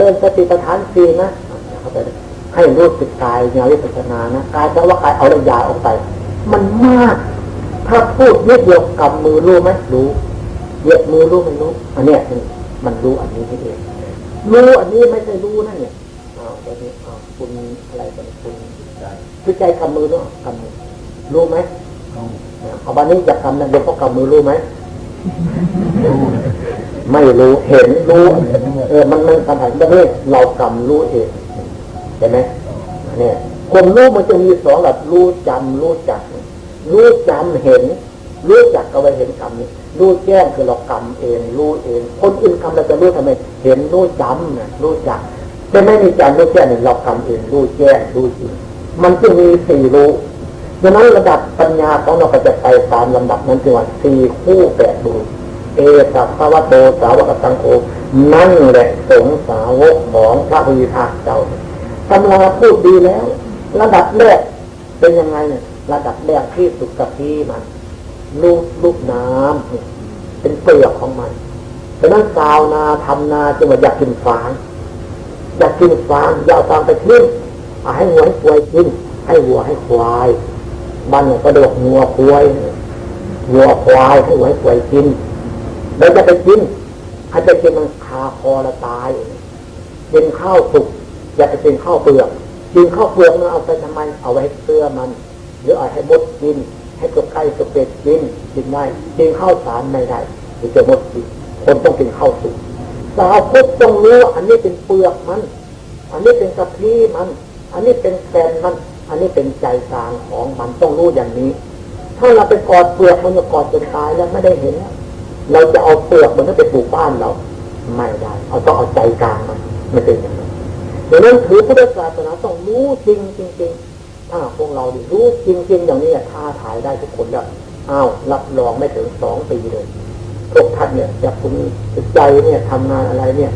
ริญสติปัฏฐานสี่นะยาวเข้าไปเลยให้รู้สึกกายญาวิปัสสนานะกายแปลว่ากายเอาเรื่องยาออกไป มันมาก ถ้าพูดนิดเดียวกำมือรู้ไหมรู้เหยียดมือรู้ไม่รู้อันเนี้ยมันรู้อันนี้ที่เองรู้อันนี้ไม่ใช่รู้นั่นเนี่ยอ้าวตอนนี้อ้าวคุณอะไรกันคุณคือใจกำมือเนาะกำมือรู้ไหมเอาบันนี้อยากกำนั่นเดี๋ยวพอกำมือรู้ไหม ไม่รู้เห็นรู้เออมันมันสัมผัสแบบนี้เรากำรู้เองเห็นไหมเนี่ยคนรู้มันจะมีสองแบบรู้จำรู้จัก รู้จำเห็น รู้จักก็ไปเห็นกรรมรู้แจ้งคือเรากรรมเอง รู้เอง คนอื่นกรรมเราจะรู้ทำไม เห็นรู้จำนะรู้จักจะไม่มีการรู้แจ้งเนี่ยเรากรรมเอง รู้แจ้งรู้จริงมันจึงมีสี่รู้ ดังนั้นระดับปัญญาของเราก็จะไปตามลำดับนั้นคือว่าสี่คู่แปดดูเอสัพพะวะโตสาวกตังโอนั่นแหละสงสาวกของพระพุทธเจ้าตำราพูดดีแล้ว ระดับแรกเป็นยังไงเนี่ยระดับแรกที่สุดกับที่มันลูกลูกน้ำเนี่ยเป็นเปลือกของมันเพราะนั้นชาวนาทำนาจึงว่าอยากกินฟางอยากกินฟางอยากฟางไปทิ้งให้วัวให้ควายกินให้วัวให้ควาย บ้านก็เรียกวัวควายวัวควายให้วัวให้ควายกินแล้วจะไปกินให้ไปกินมันคาคอละตายกินข้าวสุกอย่าไปกินข้าวเปลือกกินข้าวเปลือกมันเอาไปทำไมเอาไว้ให้เสื้อมัน หรือเอาให้มดกิน ให้ตัวไก่ตัวเป็ดกินกินได้กินข้าวสารไม่ได้หรือจะมดกินคนต้องกินข้าวสุกสาวพุทธต้องรู้ว่าอันนี้เป็นเปลือกมัน อันนี้เป็นกะทิมัน อันนี้เป็นแกนมัน อันนี้เป็นใจกลางของมันต้องรู้อย่างนี้ ถ้าเราไปกอดเปลือกมันจะกอดจนตายแล้วไม่ได้เห็น เราจะเอาเปลือกมันก็ไปปลูกบ้านเราไม่ได้เอาต้องเอาใจกลางมันไม่เป็นอย่างนั้นดังนั้นถือพุทธศาสนาต้องรู้จริงจริงถ้าพวกเราดิรู้จริงๆอย่างนี้ท้าทายได้ทุกคนแล้วอ้าวรับรองไม่ถึงสองปีเลยพวกท่านเนี่ยจะคุณใจเนี่ยทำงานอะไรเนี่ย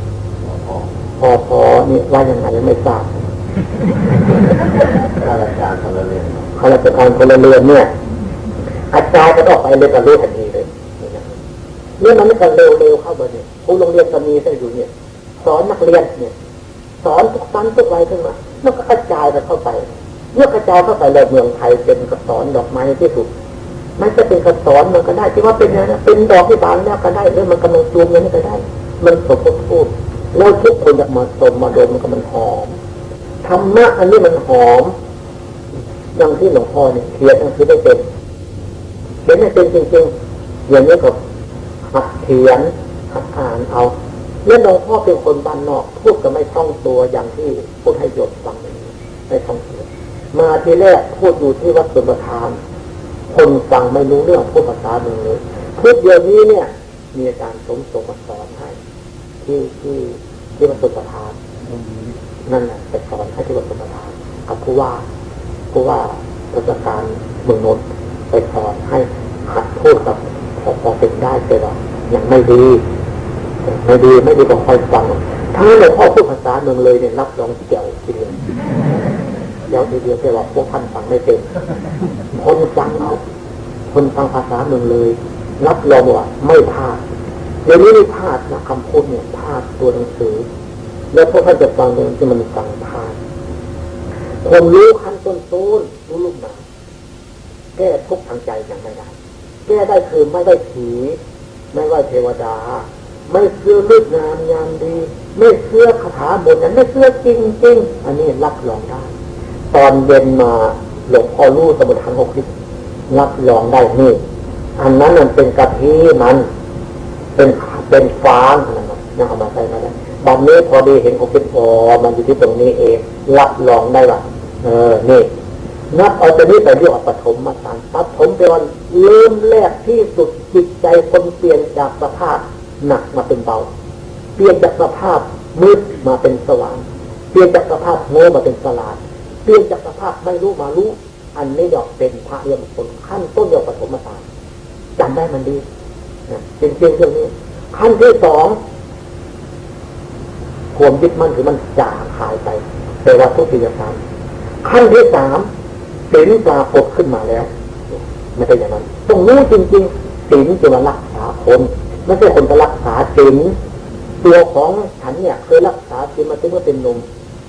พอพอนี่ว่ายังไงยังไม่ทราบ ข้าราชการพลเรือนข้าราชการพลเรือนเนี่ย อาจารย์ก็ต้องไปเรียนรู้ทันทีเลยเนี่ยมันไม่กันเร็วๆเข้าไปเนี่ยครูโรงเรียนก็มีให้ดูเนี่ย สอนนักเรียนเนี่ย สอนทุกสั้นทุกวัยขึ้นมาแล้วก็กระจายไปเข้าไปเมื่อกระจายเข้าไปเลยเมืองไทยเป็นกระสอนดอกไม้ที่สุดมันจะเป็นกระสอนมันก็ได้ที่ว่าเป็นนะนะเป็นดอกที่บานแล้วก็ได้หรือมันกำลังจูงอย่างนี้ก็ได้ มันสมบูรณ์พูดแล้วทุกคนจะมาสมมาดมมันก็มันหอม ธรรมะอันนี้มันหอมอย่างที่หลวงพ่อเนี่ยเขียนหนังสือไม่เป็นเขียนไม่เป็นจริงๆอย่างนี้ก็หัดเขียนหัดอ่านเอาแล้วหลวงพ่อเป็นคนบ้านนอกพูดก็ไม่ต้องตัวอย่างที่พูดให้โยมฟังนี้ไม่ต้องตัวมาทีแรกพูดอยู่ที่วัดสุประทาน คนฟังไม่รู้เรื่องพูดภาษาเมืองเลยพูดเดียวนี้เนี่ย มีอาจารย์สมทรงมาสอนให้ที่ที่ที่วัดสุประทาน นั่นแหละไปสอนให้ที่วัดสมทานกับผู้ว่าผู้ว่าราชการเมืองนนท์ไปสอนให้หัดพูดกับพอเป็นได้แต่ว่ายังไม่ดีไม่ดีไม่ดีก็คอยฟังถ้าหลวงพ่อพูดภาษาเมืองเลยเนี่ยรับรองเกี่ยวทีเดียวเดี๋ยวทีเดียวแค่ว่าพวกท่านฟังไม่เป็นคนฟังเอาคนฟังภาษาเมืองเลย รับรองว่าไม่พลาดเดี๋ยวนี้ไม่พลาดนะคำพูดเนี่ยพลาดตัวหนังสือ แล้วพวกท่านจะฟังเรื่องที่มันฟังพลาดคนรู้ขั้นต้นต้นรู้ลูกหนาแก้ทุกทางใจยังไม่ได้แก้ได้คือไม่ได้ผีไม่ว่าเทวดา ไม่เชื่อลูกงามยามดี ไม่เชื่อคาถาบทนั้นไม่เชื่อจริงจริงๆอันนี้รับรองได้ ตอนเย็นมาหลวงพ่อรู้สมุทรทางหกทิศรับรองได้นี่อันนั้นมันเป็นกะทิมัน เป็นเป็นฟางอะไรนะยังเอามาใส่มาได้ บันนี้พอดีเห็นขอเป็นพอมันอยู่ที่ตรงนี้เองรับรองได้ว่าเออนี่นับเอาตัวนี้ไปเรียกว่าปฐมมาทานปฐมเป็นวันเริ่มแรกที่สุดจิตใจคนเปลี่ยนจากสภาพหนักมาเป็นเบา เปลี่ยนจากสภาพมืดมาเป็นสว่างเปลี่ยนจากสภาพโง่มาเป็นสลาดเปลี่ยนจากสภาพไม่รู้มารู้ อันนี้ดอกเป็นพระเยมคนขั้นต้นเดียวปฐมมาทานจำได้มันดีนะเป็นเพียงเรื่องนี้ขั้นที่สอง ความยึดมั่นคือมันจางหายไปแต่ว่าทุกสิ่งอย่างขั้นที่สามศีลปรากฏขึ้นมาแล้วไม่ใช่อย่างนั้นต้องรู้จริงๆศีลจะมารักษาคนไม่ใช่คนจะรักษาจริงตัวของฉันเนี่ยเคยรักษาจริงมาตั้งแต่เป็นนม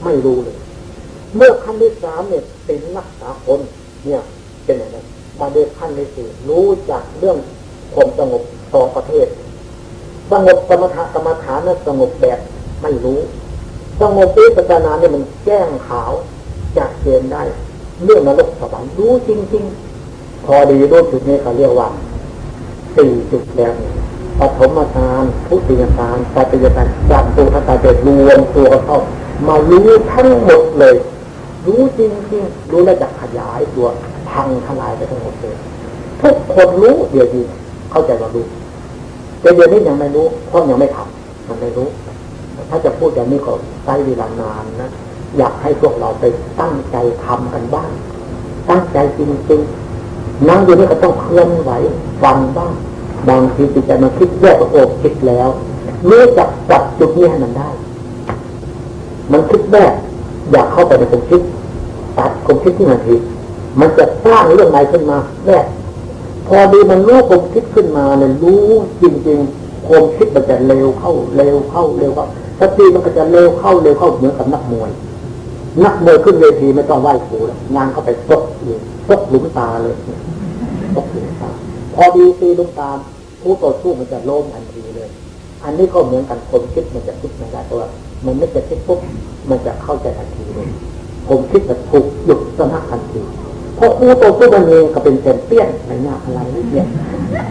ไม่รู้เลย เมื่อขั้นที่สามเนี่ยเป็นรักษาคนเนี่ยเป็นอย่างนั้นมาด้วยขั้นที่สี่รู้จักเรื่องความสงบสองประเทศสงบสมถะกรรมฐานนั้นสงบแบบ ไม่รู้สงบวิปัสสนาเนี่ยมันแจ้งขาวจากเกณฑ์ได้ เรื่องนรกสวรรค์รู้จริง ๆ พอดีรู้จุดนี้เขาเรียกว่าสี่จุดแล้วปฐมฌานพุทธิยฌานปัจจยฌานจับตัวทัตาเจรวมตัวเข้ามารู้ทั้งหมดเลย รู้จริงๆรู้แล้วจะขยายตัวพังทลายไปทั้งหมดเลยทุกคนรู้เดี๋ยวนี้เข้าใจว่ารู้แต่เดี๋ยวนี้ยังไม่รู้เพราะยังไม่ทำมันไม่รู้ ถ้าจะพูดอย่างนี้ก็ใช้เวลานานนะ อยากให้พวกเราไปตั้งใจทำกันบ้าง ตั้งใจจริงๆนั่งอยู่นี่ก็ต้องเคลื่อนไหวฟังบ้างบางทีจิตใจมันคิดแยกโอกคิดแล้วรู้จักจับจุดนี้ให้มันได้ มันคิดแยกอยากเข้าไปในความคิดตัดความคิดที่มันผิดมันจะสร้างเรื่องใหม่ขึ้นมาแรกพอดีมันรู้ความคิดขึ้นมาเนี่ยรู้จริงๆความคิดมันจะเร็วเข้าเร็วเข้าเร็วเข้า สติมันก็จะเร็วเข้าเร็วเข้าเหมือนกับนักมวย นักมวยขึ้นเวทีไม่ต้องไหว้ครูแล้วงานเข้าไปตกเลยตกหลุมตาเลยตกหลุมตาพอดีตีหลุมตาผู้ต่อสู้มันจะโล้มทันทีเลย อันนี้ก็เหมือนกันคนคิดมันจะคิดไม่ได้ตัวมันไม่จะคิดปุ๊บมันจะเข้าใจทันทีเลยผมคิดจะถูกหยุดสนักทันทีเพราะคู่ตัวสู้มันเองก็เป็นแชมเปี้ยนในหน้าอะไรเนี่ย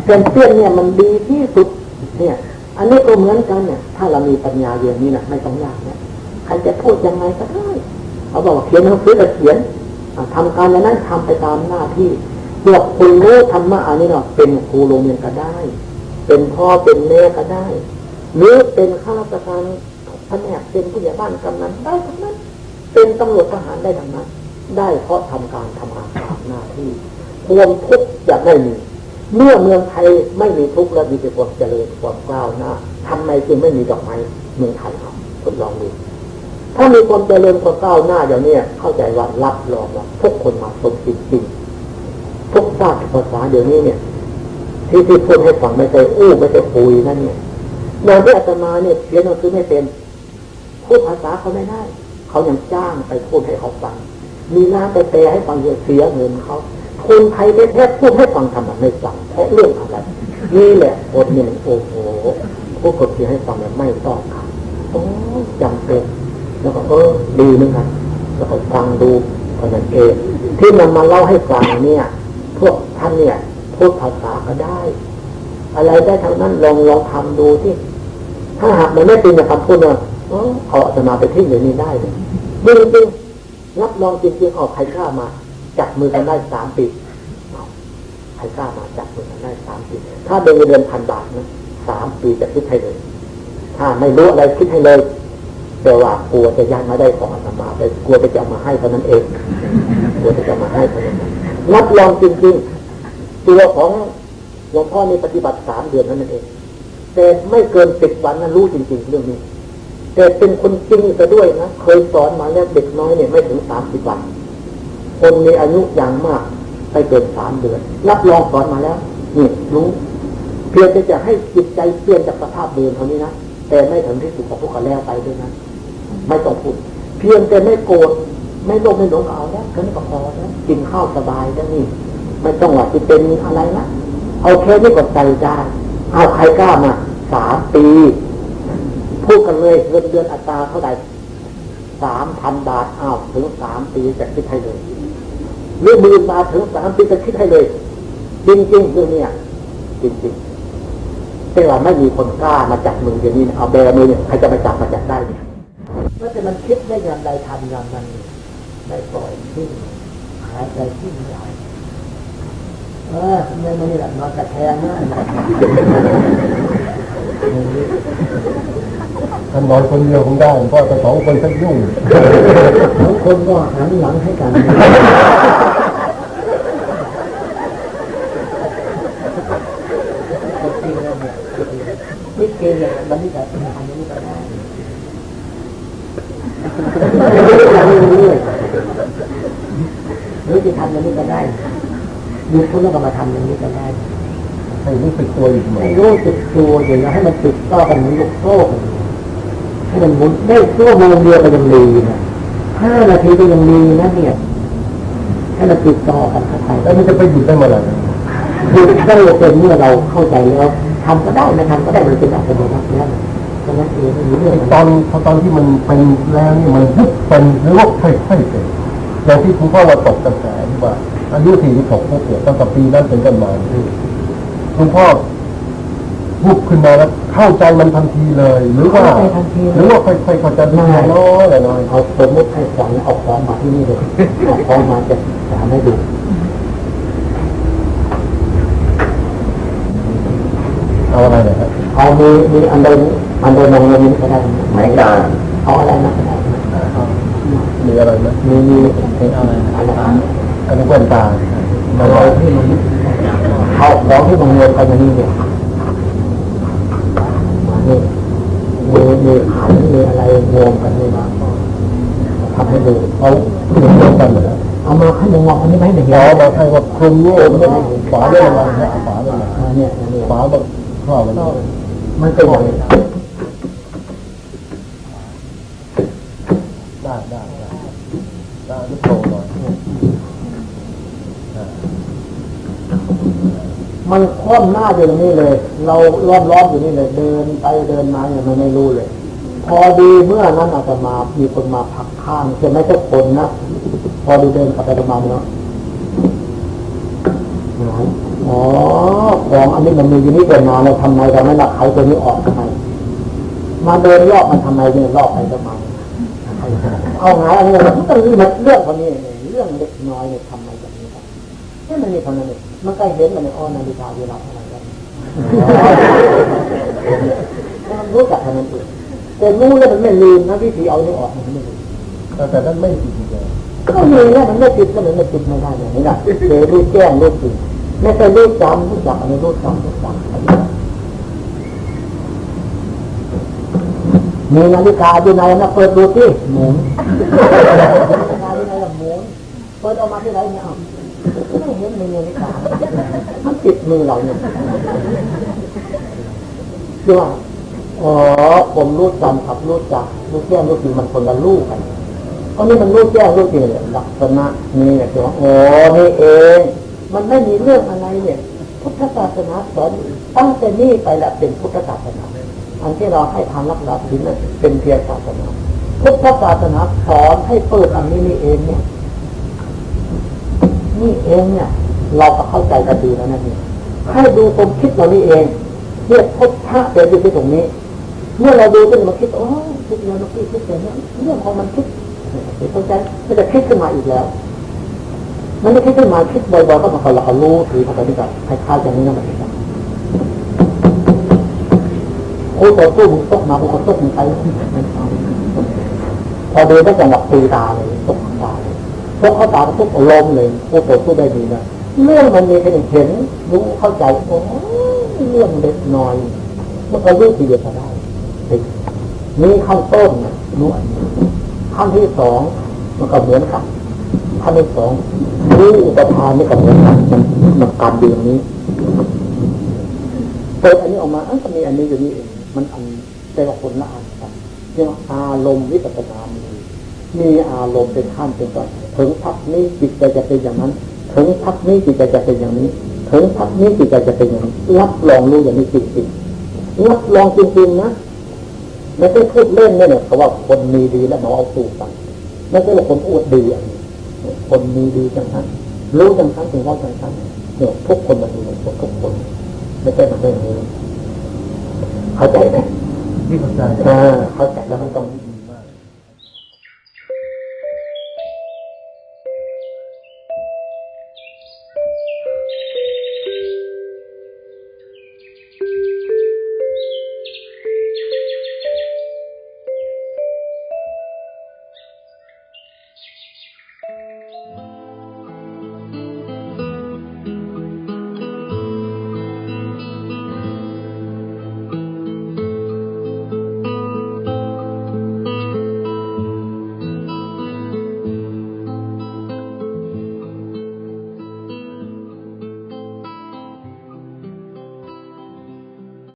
แชมเปี้ยนเนี่ยมันดีที่สุดเนี่ย อันนี้ก็เหมือนกันเนี่ยถ้าเรามีปัญญาอย่างนี้นะไม่ต้องยากเนี่ยใครจะพูดยังไงก็ได้เขาบอกว่าเขียนหนังสือก็เขียนทำการอย่างนั้นทำไปตามหน้าที่เพื่อคุณรู้ธรรมะอันนี้เนาะเป็นครูโรงเรียนก็ได้ เป็นพ่อเป็นแม่ก็ได้หรือเป็นข้าราชการแผนกเป็นผู้ใหญ่บ้านกำนันได้ทั้งนั้น เป็นตำรวจทหารได้ทั้งนั้น ได้เพราะทำการทำงานตามหน้าที่ ความทุกข์จะไม่มี เมื่อเมืองไทยไม่มีทุกข์และมีแต่ความเจริญความก้าวหน้าทำไมจึงไม่มีดอกไม้เมืองไทยเราทดลองดูถ้ามีความเจริญความก้าวหน้าอย่างนี้เข้าใจว่ารับรองว่าทุกคนมาสมจริงทุกชาติภาษาเดี๋ยวนี้เนี่ย ที่ที่พูดให้ฟังไม่ใช่อู้ไม่ใช่คุยนั่นเนี่ยอย่างที่อาตมาเนี่ยเขียนหนังสือไม่เป็นพูดภาษาเขาไม่ได้ เขายังจ้างไปพูดให้เขาฟังมีร้านไปแปลให้ฟังเสียเงินเขา คนไทยแท้ๆพูดให้ฟังทำแบบไม่ฟังเพราะเรื่องอะไรนี่แหละคนเนี่ยโอ้โหผู้กดเสียให้ฟังแบบไม่ต้องครับโอ้จำเป็นแล้วก็เออดีเหมือนกันแล้วก็ฟังดูเท่านั้นเองที่นำมาเล่าให้ฟังเนี่ย พวกท่านเนี่ยพูดภาษาก็ได้ อะไรได้ทั้งนั้นลองลองทำดูที่ถ้าหากมันไม่เป็นอย่างคำพูดเนี่ยเขาจะมาไปที่อย่างนี้ได้เลยจริงจริงรับรองจริงๆออกใครกล้ามา จับมือกันได้สามปีใครกล้ามาจับมือกันได้สามปี ถ้าเดือนเดือนพันบาทนะสามปีจะคิดให้เลย ถ้าไม่รู้อะไรคิดให้เลย แต่ว่ากลัวจะยันมาได้ของอาตมาแต่กลัวจะเอามาให้เท่านั้นเอง กลัวจะมาให้เท่านั้นรับรองจริงๆตัวของหลวงพ่อในปฏิบัติสามเดือนนั้นเอง แต่ไม่เกินสิบวันนั้นรู้จริงๆเรื่องนี้แต่เป็นคนจริงซะด้วยนะ เคยสอนมาแล้วเด็กน้อยเนี่ยไม่ถึงสามสิบวัน คนมีอายุอย่างมากไปเกินสามเดือน รับรองสอนมาแล้วนี่รู้เพียงแต่จะให้จิตใจเปลี่ยนจากสภาพเดิมเท่านี้นะแต่ไม่ถึงที่สุดของพวกเขาแล้วไปด้วยนะไม่ต้องพูดเพียงแต่ไม่โกรธไม่โลภไม่หลงเอาแล้วแค่นี้ก็พอแล้วกินข้าวสบายแล้วนี่ไม่ต้องว่าจะเป็นอะไรละเอาแค่นี้ก็ใจได้เอาใครกล้ามาสามปีพูดกันเลยเงินเดือนอัตราเท่าไหร่สามพันบาทอ้าวถึงสามปีจะคิดให้เลย หรือหมื่นบาทถึงสามปีจะคิดให้เลย จริงๆเรื่องเนี้ยจริงๆแต่ว่าไม่มีคนกล้ามาจับมืออย่างนี้เอาแบมือเนี่ยใครจะมาจับมาจับได้เพราะแต่มันคิดได้ยามใดทำยามนั้นได้ปล่อยทิ้งหายใจทิ้งได้เออไม่ไม่นี่แหละนอนตะแคงนะท่านนอนคนเดียวคงได้เพราะแต่สองคนท่านยุ่งสองคนก็หันหลังให้กันจริงแล้วเนี่ย นี่เกณฑ์อย่างนั้นนี่แต่ทำอย่างนี้ก็ได้หรือจะทำอย่างนี้ก็ได้หยุดพุทธแล้วก็มาทำอย่างนี้ก็ได้ให้รู้สึกตัวอยู่เสมอให้รู้สึกตัวอยู่แล้วให้มันติดต่อกันเหมือนลูกโซ่กันให้มันหมุนได้ชั่วโมงเดียวก็ยังดีนะห้านาทีก็ยังดีนะเนี่ยให้มันติดต่อกันเข้าไปแล้วมันจะไปหยุดได้เมื่อไหร่หยุดได้เป็นเมื่อเราเข้าใจแล้ว ทำก็ได้นะทำก็ได้มันเป็นอัตโนมัติแล้วฉะนั้นเองไม่มีเรื่องตอนพอตอนที่มันเป็นแล้วนี่มันยุบเป็นหรือว่าค่อยๆเป็นอย่างที่คุณพ่อว่าตกกระแสที่ว่าอายุ46ปุ๊บเนี่ยตั้งแต่ปีนั้นเป็นต้นมาคุณพ่อวุบขึ้นมาแล้วเข้าใจมันทันทีเลย หรือว่าหรือว่าค่อยๆเข้าใจน้อยน้อยน้อยเอาสมมติให้ขวัญเอาของมาที่นี่เลยเอาของมาจะสามให้ดู เอาอะไรเนี่ยครับ เอา มีมีอันใดอันใดมองเงินก็ได้ไม้กาเอาอะไรมาก็ได้มีอะไรไหมมีมีอะไรอะไรอันนี้เป็นตามาเอาไว้ที่มันเอาของที่มันเงินไปมานี่เนี่ยมานี่มีมีขันมีอะไรรวมกันนี่มาทำให้ดูเอาเห็นร่วมกันเหรอเอามาขั้นหนึ่งเอาอันนี้ไหมเดี๋ยวเรามาให้ว่าคลุมโง่ไม่ได้ฝาได้ยังไงฮะฝาได้ยังไงอ่าเนี่ยอันนี้ฝาแบบข้อมัน มันเป็นอย่างนี้ได้ได้ได้ได้ลูกโตหน่อยมันคว่ำหน้าอยู่ตรงนี้เลย เราล้อมล้อมอยู่นี่เลย เดินไปเดินมาเนี่ยมันไม่รู้เลย พอดีเมื่อนั้นอาจจะมามีคนมาพักข้างใช่ไหมทุกคนนะพอดีเดินกลับไปประมาณเนาะ อ๋อของอันนี้มันมีอยู่นี่เป็นมาเลยทำไมเราไม่หลักใครตัวนี้ออกทำไมมาเดินรอบมันทำไมเนี่ยรอบไปทำไมเอาไงอันนี้มันต้องมันเรื่องคนนี้เรื่องเล็กน้อยเนี่ยทำไมแบบนี้ครับแค่มันมีเท่านั้นเองมันใก็เห็นมันในอ้อนาฬิกาเวลาเท่าไหร่กันมันรู้จักเท่านั้นเองแต่รู้แล้วมันไม่ลืมนะวิธีเอาเนี่ยออกมันไม่ลืมแต่นั้นไม่ผิดเลยก็มีแล้วมันไม่ติดแล้วมันไม่ติดไม่ได้อย่างนี้นะเจอรู้แจ้งรู้จริง ไม่เคยรู้จำรู้จักอันนี้รู้จำรู้จำมีนาฬิกาอยู่ไหนนะเปิดดูที่หมุนนาฬิกาอยู่ไหนละหมุนเปิดออกมาที่ไหนเนี่ยไม่เห็นมีนาฬิกามันติดมือเราเนี่ยดูว่าอ๋อผมรู้จำครับรู้จักรู้แจ้งรู้จริงมันคนละลูกกันเพราะนี่มันรู้แจ้งรู้จริงเลยลักษณะนี่เนี่ยคือว่าโอ้นี่เอง มันไม่มีเรื่องอะไรเนี่ย พุทธศาสนาสอนตั้งแต่นี้ไปแหละเป็นพุทธศาสนา อันที่เราให้ทานรักษาศีลนั้นเป็นเพียงศาสนา พุทธศาสนาสอนให้เปิดอันนี้นี่เองเนี่ย นี่เองเนี่ย เราก็เข้าใจกันดีแล้วนะนี่ให้ดูความคิดเรานี่เองเรียกพุทธะเป็นอยู่ที่ตรงนี้ เมื่อเราดูขึ้นมาคิดโอ้คิดแล้วนะพี่คิดแต่เนี้ยเรื่องของมันคิดเข้าใจมันจะคิดขึ้นมาอีกแล้ว มันไม่คิดขึ้นมาคิดบ่อยๆก็มาคอยเราเอารู้ถือเข้าไปด้วยกันคล้ายๆอย่างนี้นะมันเป็นโอ้ต่อสู้มึงตกมากูก็ตกมึงไปพอเดินได้จังหวะตีตาเลยตกตาเลยตกเข้าตาก็ตกลมเลยโอ้ต่อสู้ได้ดีนะเรื่องมันมีแค่เห็นรู้เข้าใจโอ้เรื่องเล็กน้อยมันก็รู้ทีเดียวก็ได้นี่ขั้นต้นนะรู้อันนี้ขั้นที่สองมันก็เหมือนกัน ขั้นที่สองรู้อุปทานนี่ก็เหมือนกันมันมันการดีอย่างนี้เปิดอันนี้ออกมาอันก็มีอันนี้อยู่นี่เองมันอันแต่ว่าคนละอันกันเรียกว่าอารมณ์วิปัสสนามีมีอารมณ์เป็นขั้นเป็นตอนถึงพักนี้จิตใจจะเป็นอย่างนั้น ถึงพักนี้จิตใจจะเป็นอย่างนี้ ถึงพักนี้จิตใจจะเป็นอย่างนี้รับรองรู้อย่างนี้จริงๆรับรองจริงๆนะไม่ใช่พูดเล่นเนี่ยเขาว่าคนมีดีแล้วมาเอาสูตรกันไม่ใช่ว่าคนอวดดีอะ คนมีดีจังทั้นรู้จังทั้นถึงว่าจังทั้นเนี่ยทุกคนมันมีหมดทุกคน ไม่ใช่มันไม่มีเข้าใจไหมที่เข้าใจอ่าเข้าใจแล้วมันต้อง